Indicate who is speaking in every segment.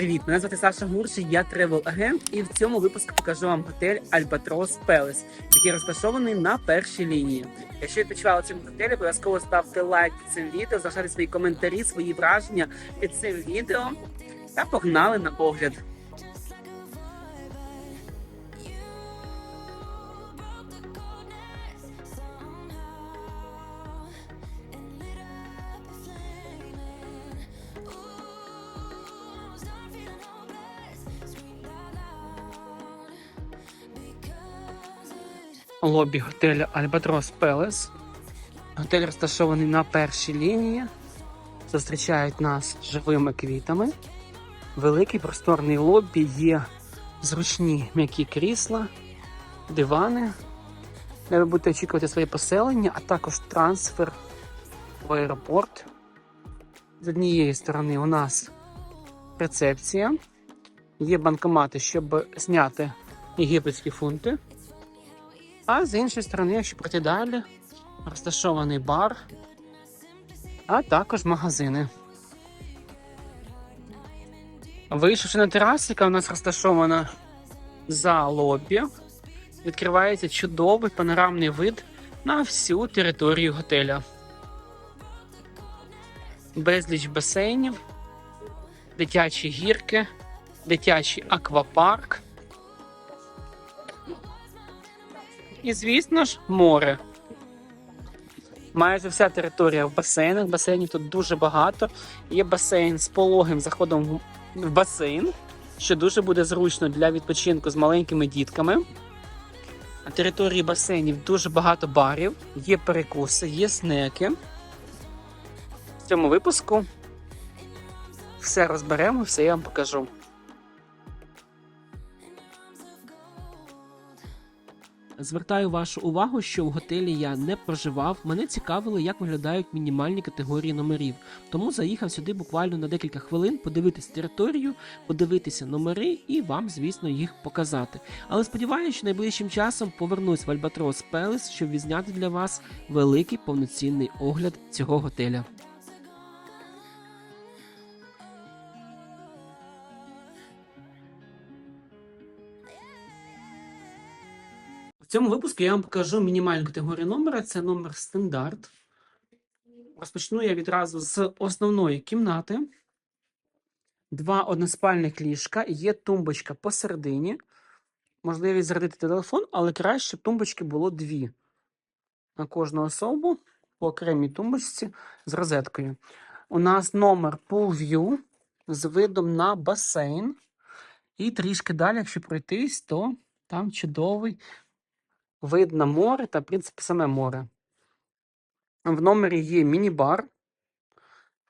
Speaker 1: Привіт, мене звати Саша Гурші, я тревел агент, і в цьому випуску покажу вам готель Альбатрос Пелес, який розташований на першій лінії. Якщо відпочивали в цьому готелі, обов'язково ставте лайк під цим відео, залишайте свої коментарі, свої враження під цим відео та погнали на огляд. Лобі готелю Альбатрос Пелес. Готель розташований на першій лінії. Зустрічають нас живими квітами. Великий просторний лобі є зручні м'які крісла, дивани, де ви будете очікувати своє поселення, а також трансфер в аеропорт. З однієї сторони у нас рецепція, є банкомати, щоб зняти єгипетські фунти. А з іншої сторони, якщо пройти далі, розташований бар, а також магазини. Вийшовши на терасу, яка у нас розташована за лобі, відкривається чудовий панорамний вид на всю територію готеля. Безліч басейнів, дитячі гірки, дитячий аквапарк. І, звісно ж, море. Майже вся територія в басейнах. Басейнів тут дуже багато. Є басейн з пологим заходом в- басейн, що дуже буде зручно для відпочинку з маленькими дітками. На території басейнів дуже багато барів, є перекуси, є снеки. В цьому випуску все розберемо, все я вам покажу.
Speaker 2: Звертаю вашу увагу, що в готелі я не проживав. Мене цікавило, як виглядають мінімальні категорії номерів. Тому заїхав сюди буквально на декілька хвилин подивитись територію, подивитися номери і вам, звісно, їх показати. Але сподіваюся, що найближчим часом повернусь в Альбатрос Пелес, щоб відзняти для вас великий повноцінний огляд цього готеля.
Speaker 1: Цьому випуску я вам покажу мінімальну категорію номера. Це номер стандарт. Розпочну я відразу з основної кімнати. Два односпальних ліжка, є тумбочка посередині. Можливість зарядити телефон, але краще, щоб тумбочки було дві. На кожну особу по окремій тумбочці з розеткою. У нас номер Pool з видом на басейн. І трішки далі, якщо пройтись, то там чудовий вид на море та, в принципі, саме море. В номері є міні-бар,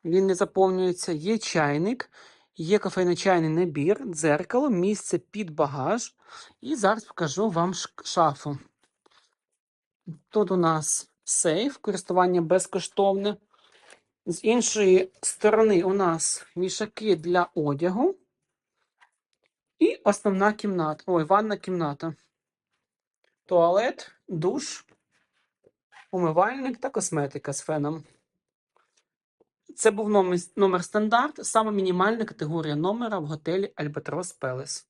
Speaker 1: він не заповнюється, є чайник, є кофейно-чайний набір, дзеркало, місце під багаж. І зараз покажу вам шафу. Тут у нас сейф, користування безкоштовне. З іншої сторони у нас вішаки для одягу. І основна кімната. Ой, ванна кімната туалет, душ, умивальник та косметика з феном. Це був номер, номер стандарт, саме мінімальна категорія номера в готелі Альбатрос Пелес.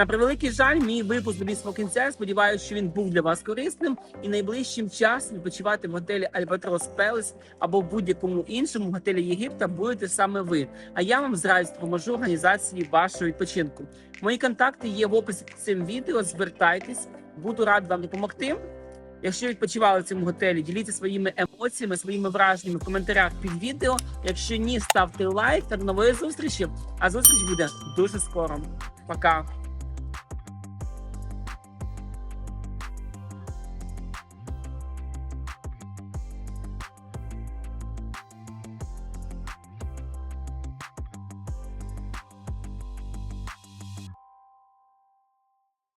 Speaker 1: На превеликий жаль, мій випуск добіг свого кінця. Сподіваюся, що він був для вас корисним і найближчим часом відпочивати в готелі Альбатрос Пелес або в будь-якому іншому готелі Єгипта будете саме ви. А я вам з радістю допоможу організації вашого відпочинку. Мої контакти є в описі під цим відео. Звертайтесь, буду радий вам допомогти. Якщо відпочивали в цьому готелі, діліться своїми емоціями, своїми враженнями в коментарях під відео. Якщо ні, ставте лайк та до нової зустрічі. А зустріч буде дуже скоро. Пока.